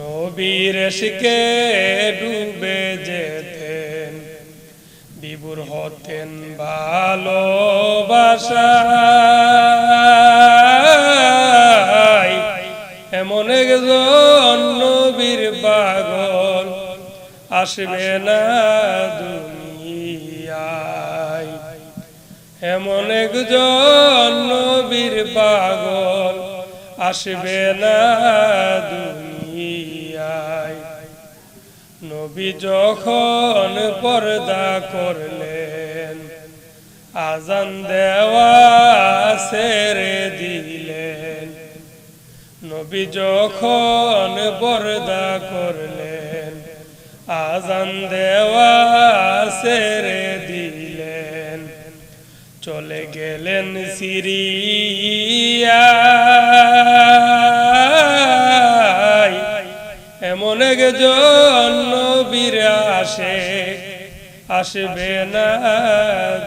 নবীর এসকে ডুবে যেতেন। বিবুর হতেন ভালোবাসা এমন একজন নবীর পাগল আসবে না দুনিয়ায়। এমন একজন নবীর পাগল আসবে না দুনিয়ায় নবী যখন পর্দা করলেন, আজান দেওয়া সেরে দিলেন। নবী যখন পর্দা করলেন, আজান দেওয়া সেরে দিলেন। চলে গেলেন সিরিয়া। আসবে না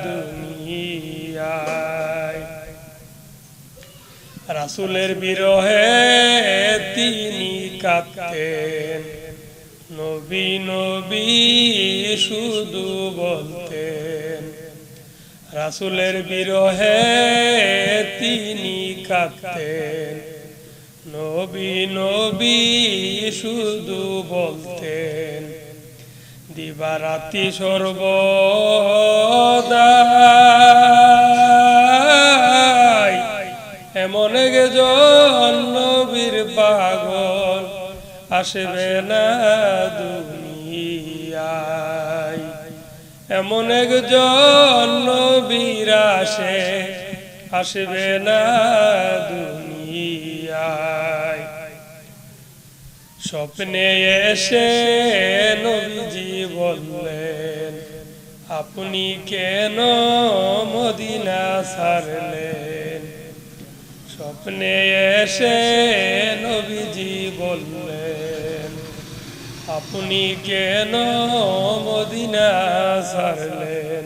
দুনিয়ায়। রাসুলের বিরহে তিনি কাঁদতেন। নবী নবী শুধু বলতেন, রাসুলের বিরহে তিনি কাঁদতেন। নবী নবী শুধু বলতেন দিবারাতি সর্বদাই। এমন একজন নবীর পাগল, আসবে না দুনিয়ায়। এমন একজন নবীর আসে, আসবে না দুনিয়ায়। স্বপ্নে এসে নবীজি বললেন, আপনি কেন মদিনা ছাড়লেন? স্বপ্নে এসে নবীজি বললেন, আপনি কেন মদিনা ছাড়লেন?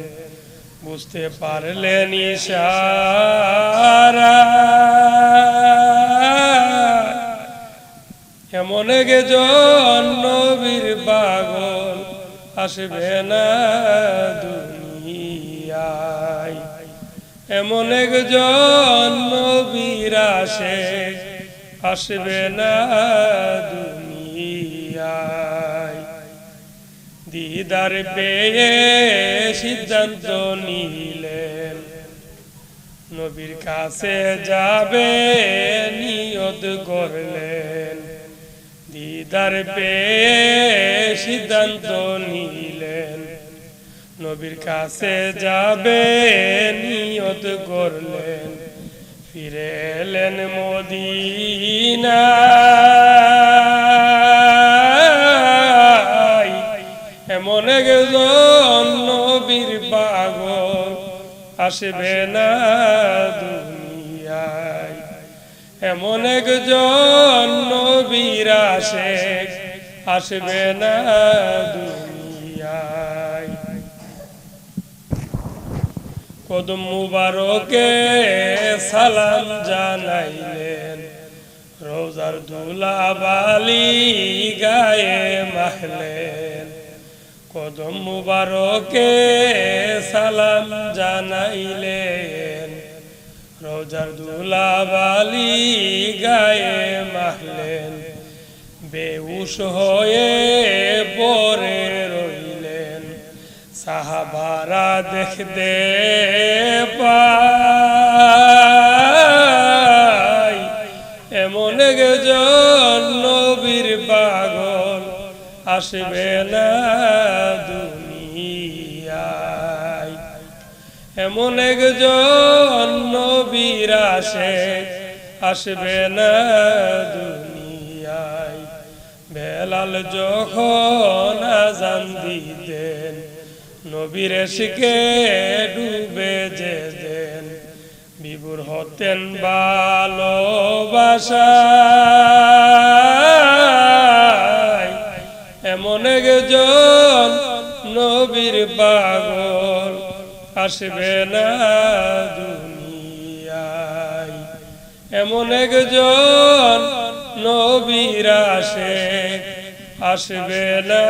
বুঝতে পারলেন ইশারা। এমন একজন নবীর পাগল, আসবে না দুনিয়ায়। এমন একজন নবীর আসে আসবে না দুনিয়ায়। দিদার পেয়ে সিদ্ধান্ত নিলেন, নবীর কাছে যাবে, নিয়ত করলেন। দিদার পেয়ে সিদ্ধান্ত নিলেন। নবীর কাছে যাবে, নিয়ত করলেন। ফিরে এলেন মদিনা এমন একজন নবীর পাগল আসবে না দুনিয়ায়। এমন একজন নবীর আসে আসবে না কদম মুবারকে সালাম জানাইলেন, রোজার দুলা বালি গায়ে মাহলেন কদম মুবারকে সালাম জানাইলেন রোজার দুলা বালি গায়ে মাহলেন বেউস হয়ে পরে রইলেন। সাহাবারা দেখতে পাই, এমন একজন নবীর পাগল আসবে না দুনিয়ায়। এমন একজন আসে, আসবে না দুনিয়ায়। বেলাল যখন আজান দিতেন, নবীর শিখে ডুবে যেতেন। বিবুর হতেন ভালোবাসায়। এমন একজন নবীর পাগল আসবে না দুনিয়ায়। এমন একজন নবীর আসে আসবে না